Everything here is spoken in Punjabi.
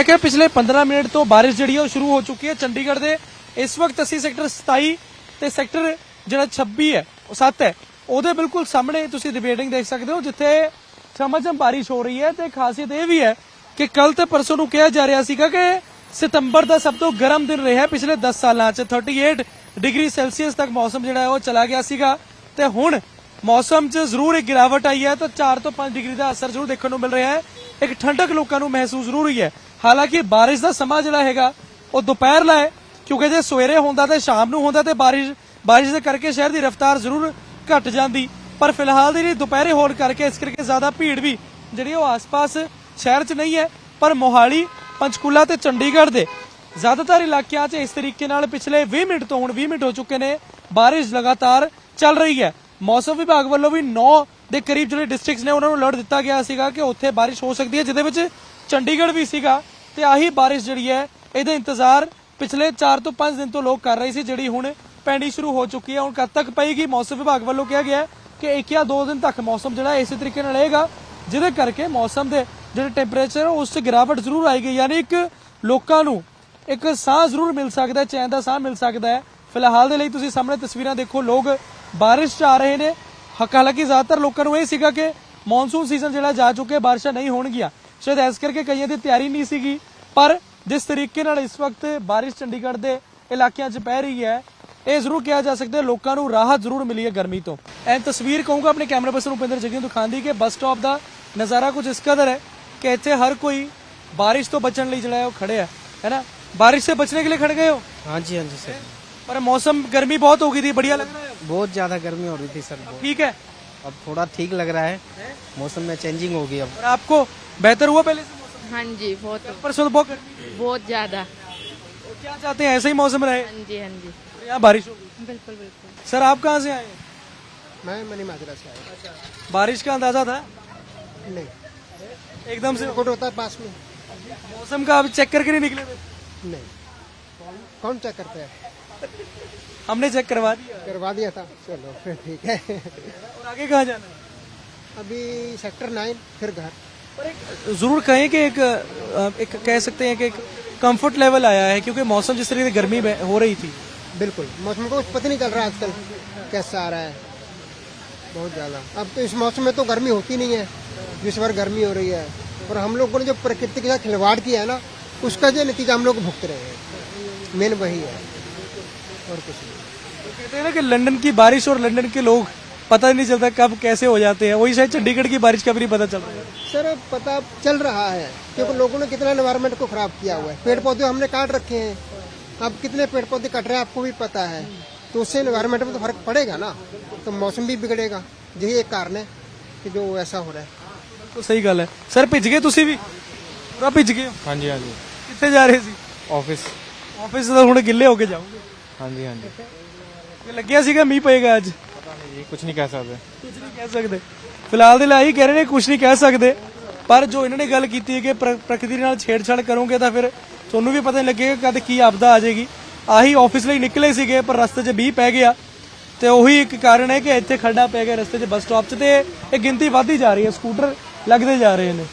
ਮੈਂ ਕਿਹਾ ਪਿਛਲੇ 15 ਮਿੰਟ ਤੋਂ ਬਾਰਿਸ਼ ਜਿਹੜੀ ਹੈ ਉਹ ਸ਼ੁਰੂ ਹੋ ਚੁੱਕੀ ਹੈ ਚੰਡੀਗੜ੍ਹ ਦੇ। ਇਸ ਵਕਤ ਅਸੀਂ ਸੈਕਟਰ 27 ਤੇ ਸੈਕਟਰ ਜਿਹੜਾ 26 ਹੈ, ਉਹ 7 ਹੈ। ਉਹਦੇ ਬਿਲਕੁਲ ਸਾਹਮਣੇ ਤੁਸੀਂ ਡਿਬੇਟਿੰਗ ਦੇਖ ਸਕਦੇ ਹੋ, ਜਿੱਥੇ ਛਮਝਮ ਬਾਰਿਸ਼ ਹੋ ਰਹੀ ਹੈ ਤੇ ਖਾਸੀਅਤ ਇਹ ਵੀ ਹੈ ਕਿ ਕੱਲ ਤੇ ਪਰਸੋਂ ਨੂੰ ਕਿਹਾ ਜਾ ਰਿਹਾ ਸੀਗਾ ਕਿ ਸਤੰਬਰ ਦਾ ਸਭ ਤੋਂ ਗਰਮ ਦਿਨ ਰਿਹਾ ਪਿਛਲੇ 10 ਸਾਲਾਂ 'ਚ। 38 ਡਿਗਰੀ ਸੈਲਸੀਅਸ ਤੱਕ ਮੌਸਮ ਜਿਹੜਾ ਉਹ ਚਲਾ ਗਿਆ ਸੀਗਾ। ਤੇ ਹੁਣ ਮੌਸਮ 'ਚ ਜ਼ਰੂਰ ਇੱਕ ਗਿਰਾਵਟ ਆਈ ਹੈ, ਤਾਂ 4 ਤੋਂ 5 ਡਿਗਰੀ ਦਾ ਅਸਰ ਜ਼ਰੂਰ ਦੇਖਣ ਨੂੰ ਮਿਲ ਰਿਹਾ ਹੈ। ਇੱਕ ਠੰਡਕ ਲੋਕਾਂ ਨੂੰ ਮਹਿਸੂਸ ਜ਼ਰੂਰ ਹੋਈ ਹੈ। ਹਾਲਾਂਕਿ ਬਾਰਿਸ਼ ਦਾ ਸਮਾਂ ਜਿਹੜਾ ਹੈਗਾ, ਉਹ ਦੁਪਹਿਰ ਲਾ ਹੈ, ਕਿਉਂਕਿ ਜੇ ਸਵੇਰੇ ਹੁੰਦਾ ਤੇ ਸ਼ਾਮ ਨੂੰ ਹੁੰਦਾ ਤੇ ਬਾਰਿਸ਼ ਬਾਰਿਸ਼ ਦੇ ਕਰਕੇ ਸ਼ਹਿਰ ਦੀ ਰਫ਼ਤਾਰ ਜ਼ਰੂਰ ਘਟ ਜਾਂਦੀ। ਪਰ ਫਿਲਹਾਲ ਦੀ ਜਿਹੜੀ ਦੁਪਹਿਰੇ ਹੋਣ ਕਰਕੇ ਇਸ ਕਰਕੇ ਜ਼ਿਆਦਾ ਭੀੜ ਵੀ ਜਿਹੜੀ ਉਹ ਆਸ-ਪਾਸ ਸ਼ਹਿਰ 'ਚ ਨਹੀਂ ਹੈ, ਪਰ ਮੋਹਾਲੀ, ਪੰਚਕੂਲਾ ਤੇ ਚੰਡੀਗੜ੍ਹ ਦੇ ਜ਼ਿਆਦਾਤਰ ਇਲਾਕਿਆਂ 'ਚ ਇਸ ਤਰੀਕੇ ਨਾਲ ਪਿਛਲੇ 20 ਮਿੰਟ ਤੋਂ ਹੁਣ 20 ਮਿੰਟ ਹੋ ਚੁੱਕੇ ਨੇ, ਬਾਰਿਸ਼ ਲਗਾਤਾਰ ਚੱਲ ਰਹੀ ਹੈ। ਮੌਸਮ ਵਿਭਾਗ ਵੱਲੋਂ ਵੀ 9 ਦੇ ਕਰੀਬ ਜਿਹੜੇ ਡਿਸਟ੍ਰਿਕਟਸ ਨੇ, ਉਹਨਾਂ ਨੂੰ ਅਲਰਟ ਦਿੱਤਾ ਗਿਆ ਸੀਗਾ ਕਿ ਉੱਥੇ ਬਾਰਿਸ਼ ਹੋ ਸਕਦੀ ਹੈ, ਜਿਹਦੇ ਵਿੱਚ ਚੰਡੀਗੜ੍ਹ ਵੀ ਸੀਗਾ ਤੇ ਆਹੀ ਬਾਰਿਸ਼ ਜਿਹੜੀ ਹੈ, ਇਹਦਾ ਇੰਤਜ਼ਾਰ ਪਿਛਲੇ 4 ਤੋਂ 5 ਦਿਨ ਤੋਂ ਲੋਕ ਕਰ ਰਹੇ ਸੀ, ਜਿਹੜੀ ਹੁਣ ਪੈਣੀ ਸ਼ੁਰੂ ਹੋ ਚੁੱਕੀ ਹੈ। ਹੁਣ ਕਦ ਤੱਕ ਪਏਗੀ, ਮੌਸਮ ਵਿਭਾਗ ਵੱਲੋਂ ਕਿਹਾ ਗਿਆ ਕਿ ਇੱਕ ਜਾਂ ਦੋ ਦਿਨ ਤੱਕ ਮੌਸਮ ਜਿਹੜਾ ਇਸੇ ਤਰੀਕੇ ਨਾਲ ਰਹੇਗਾ, ਜਿਹਦੇ ਕਰਕੇ ਮੌਸਮ ਦੇ ਜਿਹੜੇ ਟੈਂਪਰੇਚਰ ਉਸ 'ਚ ਗਿਰਾਵਟ ਜ਼ਰੂਰ ਆਏਗੀ ਯਾਨੀ ਇੱਕ ਲੋਕਾਂ ਨੂੰ ਇੱਕ ਸਾਹ ਜ਼ਰੂਰ ਮਿਲ ਸਕਦਾ ਚੈਨ ਦਾ ਸਾਹ ਮਿਲ ਸਕਦਾ ਹੈ। ਫਿਲਹਾਲ ਦੇ ਲਈ ਤੁਸੀਂ ਸਾਹਮਣੇ ਤਸਵੀਰਾਂ ਦੇਖੋ, ਲੋਕ ਬਾਰਿਸ਼ 'ਚ ਆ ਰਹੇ ਨੇ। ਹਾਲਾਂਕਿ ਜ਼ਿਆਦਾਤਰ ਲੋਕਾਂ ਨੂੰ ਇਹ ਸੀਗਾ ਕਿ ਮੌਨਸੂਨ ਸੀਜ਼ਨ ਜਿਹੜਾ ਜਾ ਚੁੱਕਿਆ ਬਾਰਿਸ਼ਾਂ ਨਹੀਂ ਹੋਣਗੀਆਂ ਸ਼ਾਇਦ ਇਸ ਕਰਕੇ ਕਈਆਂ ਦੀ ਤਿਆਰੀ ਨਹੀਂ ਸੀਗੀ ਪਰ ਜਿਸ ਤਰੀਕੇ ਨਾਲ ਇਸ ਵਕਤ ਬਾਰਿਸ਼ ਚੰਡੀਗੜ੍ਹ ਦੇ ਇਲਾਕਿਆਂ 'ਚ ਪੈ ਰਹੀ ਹੈ ਇਹ ਜ਼ਰੂਰ ਕਿਹਾ ਜਾ ਸਕਦਾ ਹੈ ਲੋਕਾਂ ਨੂੰ ਰਾਹਤ ਜ਼ਰੂਰ ਮਿਲੀ ਹੈ ਗਰਮੀ ਤੋਂ ਐ ਤਸਵੀਰ ਕਹੂੰਗਾ ਆਪਣੇ ਕੈਮਰਾ ਪਰਸਨ ਉਪਿੰਦਰ ਜੱਗੀ ਨੂੰ ਦਿਖਾਉਂਦੀ ਕਿ ਬੱਸ ਸਟਾਪ ਦਾ ਨਜ਼ਾਰਾ ਕੁਝ ਇਸ ਕਦਰ ਹੈ ਕਿ ਇੱਥੇ ਹਰ ਕੋਈ ਬਾਰਿਸ਼ ਤੋਂ ਬਚਣ ਲਈ ਜਿਹੜਾ ਹੈ ਉਹ ਖੜਿਆ ਹੈ ਹੈਨਾ ਬਾਰਿਸ਼ से बचने के लिए खड़ गए हो हाँ जी हाँ जी सर पर मौसम गर्मी बहुत हो गई थी बढ़िया लग रहा है बहुत ज़्यादा गर्मी हो रही थी सर ठीक है। अब थोड़ा ठीक लग रहा है। मौसम में चेंजिंग होगी अब। और आपको बेहतर हुआ पहले से मौसम? हाँ जी बहुत परसों तो बहुत गर्मी बहुत ज़्यादा। तो क्या चाहते हैं ऐसा ही मौसम रहे? हाँ जी हाँ जी। और यहाँ बारिश हो गई। बिल्कुल बिल्कुल। सर आप कहाँ से आए हैं? मैं मनी माजरा से आया बारिश का अंदाज़ा था? नहीं। एकदम से? कोट होता है पास में। मौसम का आप चेक करके नहीं निकले थे? नहीं। कौन चेक करता है? हमने चेक करवा दिया। करवा दिया था। चलो फिर ठीक है। और आगे कहाँ जाना है? अभी सेक्टर नाइन फिर घर। एक ज़रूर कहें कि एक एक कह सकते हैं कि एक कंफर्ट लेवल आया है क्योंकि मौसम जिस तरीके से गर्मी हो रही थी। बिल्कुल। मौसम को कुछ पता नहीं चल रहा आजकल कैसा आ रहा है। बहुत ज़्यादा। अब तो इस मौसम में तो गर्मी होती नहीं है जिस बार गर्मी हो रही है। और हम लोगों ने जो प्रकृति के साथ खिलवाड़ किया है ना उसका जो नतीजा हम लोग भुगत रहे हैं। मेन वही है। और कुछ नहीं तो कहते हैं ना कि लंदन की बारिश और लंदन के लोग पता ही नहीं चलता कब कैसे हो जाते हैं वही शायद चंडीगढ़ की बारिश का भी नहीं पता चल रहा है सर पता चल रहा है क्योंकि लोगों ने कितना एनवायरनमेंट को खराब किया हुआ है पेड़ पौधे हमने काट रखे हैं अब कितने पेड़ पौधे कट रहे हैं आपको भी पता है तो उससे एनवायरनमेंट में तो फर्क पड़ेगा ना तो मौसम भी बिगड़ेगा यही एक कारण है कि जो ऐसा हो रहा है तो सही गल है सर ਭਿੱਜ ਗਏ ਤੁਸੀਂ ਵੀ ਪੂਰਾ ਭਿੱਜ ਗਏ ਹੋ ਹਾਂਜੀ ਹਾਂਜੀ ਕਿੱਥੇ ਜਾ ਰਹੇ ਸੀ ਆਫਿਸ ਆਫਿਸ ਤੋਂ ਹੁਣ ਗਿੱਲੇ ਹੋ ਕੇ ਜਾਓਗੇ ਹਾਂਜੀ ਹਾਂਜੀ। ਕਿ ਲੱਗਿਆ ਸੀਗਾ ਮੀਂਹ ਪਏਗਾ ਅੱਜ। ਪਤਾ ਨਹੀਂ ਜੀ ਕੁਝ ਨਹੀਂ ਕਹਿ ਸਕਦੇ। ਕੁਝ ਨਹੀਂ ਕਹਿ ਸਕਦੇ। ਫਿਲਹਾਲ ਦੇ ਲਈ ਕਹਿ ਰਹੇ ਨੇ ਕੁਝ ਨਹੀਂ ਕਹਿ ਸਕਦੇ। ਪਰ ਜੋ ਇਹਨਾਂ ਨੇ ਗੱਲ ਕੀਤੀ ਹੈ ਕਿ ਪ੍ਰ- ਪ੍ਰਕਿਰਤੀ ਨਾਲ ਛੇੜਛਾੜ ਕਰੋਗੇ ਤਾਂ ਫਿਰ ਤੁਹਾਨੂੰ ਵੀ ਪਤਾ ਨਹੀਂ ਲੱਗੇਗਾ ਕਦ ਕੀ ਆਪਦਾ ਆ ਜਾਏਗੀ। ਆਹੀ ਆਫਿਸ ਲਈ ਨਿਕਲੇ ਸੀਗੇ ਪਰ ਰਸਤੇ 'ਚ ਮੀਂਹ ਪੈ ਗਿਆ। ਤੇ ਉਹੀ ਇੱਕ ਕਾਰਨ ਹੈ ਕਿ ਇੱਥੇ ਖੱਡਾ ਪੈ ਗਿਆ ਰਸਤੇ 'ਚ ਬੱਸ ਸਟਾਪ 'ਚ ਤੇ ਇਹ ਗਿਣਤੀ ਵੱਧਦੀ ਜਾ ਰਹੀ ਹੈ। ਸਕੂਟਰ ਲੱਗਦੇ ਜਾ ਰਹੇ ਨੇ।